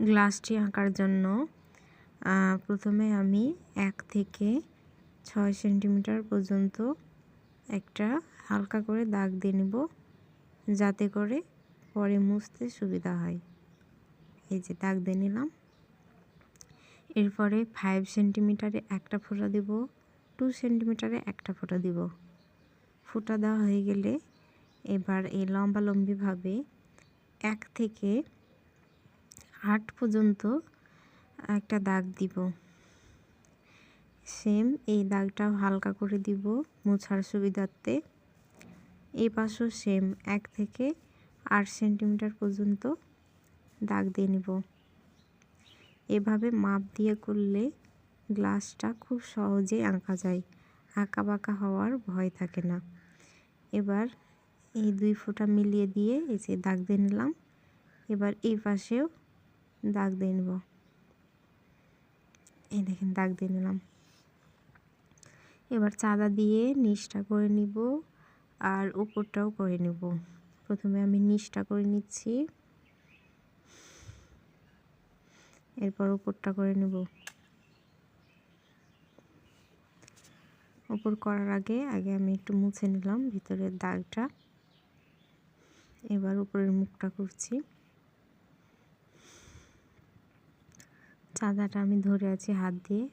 গ্লাসটি আঁকার জন্য প্রথমে আমি এক থেকে ছয় সেন্টিমিটার পর্যন্ত একটা হালকা করে দাগ দিয়ে নেব, যাতে করে পরে মুছতে সুবিধা হয়। এই যে দাগ দিয়ে নিলাম। এরপরে ফাইভ সেন্টিমিটারে একটা ফোঁটা দেব টু সেন্টিমিটারে একটা ফোঁটা দিব। ফোঁটা দেওয়া হয়ে গেলে এবার এই লম্বালম্বিভাবে এক থেকে আট পর্যন্ত একটা দাগ দিব। সেম এই দাগটাও হালকা করে দিব মোছার সুবিধার্থে। এই পাশেও সেম এক থেকে আট সেন্টিমিটার পর্যন্ত দাগ দিয়ে নিব। এভাবে মাপ দিয়ে করলে গ্লাসটা খুব সহজেই আঁকা যায় আঁকা বাঁকা হওয়ার ভয় থাকে না। এবার এই দুই ফোঁটা মিলিয়ে দিয়ে যে দাগ দিয়ে নিলাম, এবার এই পাশেও দাগ দিয়ে নেব। এই দেখেন দাগ দিয়ে নিলাম। এবার চাঁদা দিয়ে নিচটা করে নিব আর উপরটাও করে নেব। প্রথমে আমি নিচটা করে নিচ্ছি। এরপর উপরটা করে নেব। উপর করার আগে আগে আমি একটু মুছে নিলাম ভিতরের দাগটা। এবার উপরের মুখটা করছি। চাঁদাটা আমি ধরে আছি হাত দিয়ে।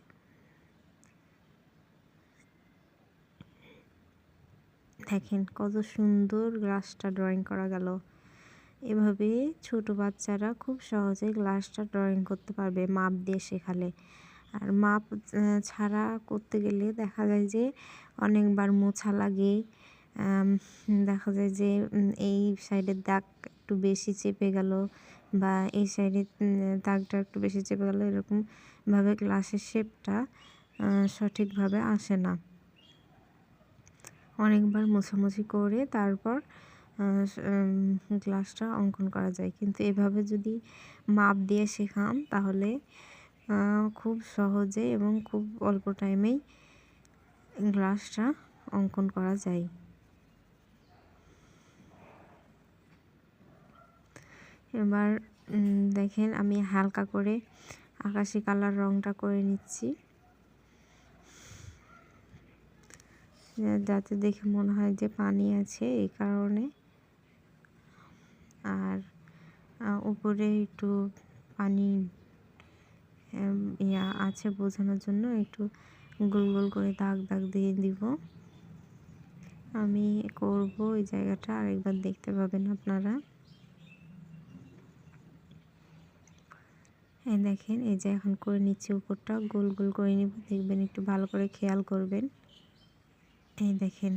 দেখেন কত সুন্দর গ্লাসটা ড্রয়িং করা গেল। এভাবে ছোট বাচ্চারা খুব সহজে গ্লাসটা ড্রয়িং করতে পারবে মাপ দিয়ে শেখালে। আর মাপ ছাড়া করতে গেলে দেখা যায় যে অনেকবার মোছা লাগে। দেখা যায় যে এই সাইডের দাগ একটু বেশি চেপে গেল বা এই সাইডের দাগটা একটু বেশি চেপে গেল এরকমভাবে গ্লাসের শেপটা সঠিকভাবে আসে না। অনেকবার মোছামুছি করে তারপর গ্লাসটা অঙ্কন করা যায়। কিন্তু এভাবে যদি মাপ দিয়ে শেখান, তাহলে খুব সহজে এবং খুব অল্প টাইমেই গ্লাসটা অঙ্কন করা যায়। এবার দেখেন আমি হালকা করে আকাশি কালার রংটা করে নিচ্ছি। যাতে দেখে মনে হয় যে পানি আছে এই কারণে। আর উপরে একটু পানি ইয়া আছে বোঝানোর জন্য একটু গোল গোল করে দাগ দাগ দিয়ে দিব। আমি করব এই জায়গাটা। আরেকবার দেখতে পাবেন আপনারা। এই দেখেন, এই যে এখন করে নিচ্ছি উপরটা গোল গোল করে নিব। দেখবেন একটু ভালো করে খেয়াল করবেন। এই দেখেন।